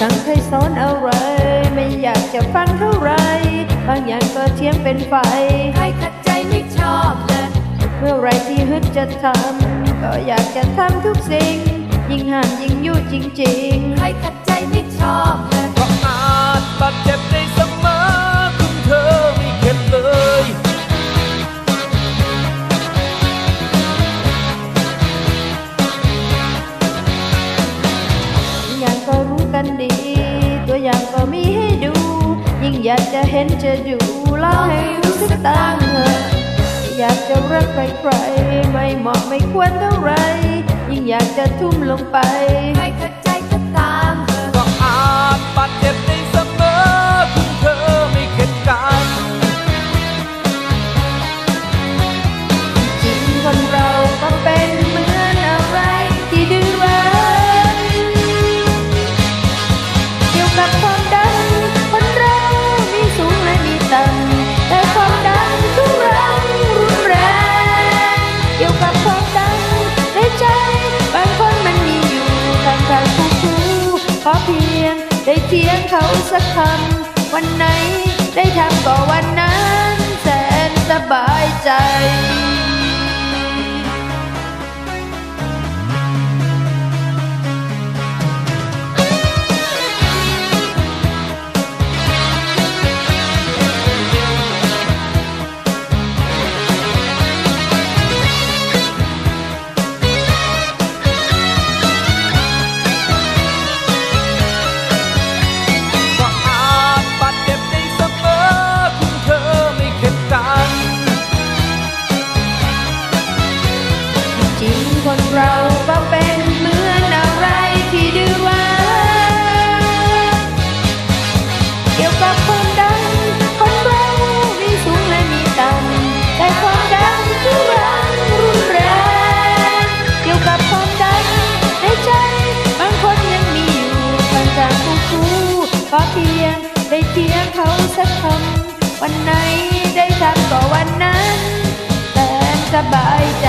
สั่งใครสอนอะไร ไม่อยากจะฟังเท่าไร บางอย่างก็เทียมเป็นไฟ ใครขัดใจไม่ชอบเลย เมื่อไรที่ฮึดจะทำ ก็อยากจะทำทุกสิ่ง ยิ่งห้ามยิ่งยุจริง ๆ ใครขัดใจไม่ชอบเลย อยากจะเห็นจะอยู่เล่าให้รู้สึกต่างเหออยากจะรักใครใครไม่เหมาะไม่ควรเท่าไร ยิ่งอยากจะทุ่มลงไป เที่ยงเขาสักคำวันไหน คนเราก็เป็นเหมือนอะไรที่ดื้อรั้นเกี่ยวกับความดันคนเรามีสูงและมีต่ำแต่ความดันทุรังรุนแรงเกี่ยวกับความดันในใจบางคนยังมีอยู่ทางจากคู่คู่ขอเพียงได้เทียงเขาสักคำวันไหนได้ทำก็วันนั้นแสนสบายใจ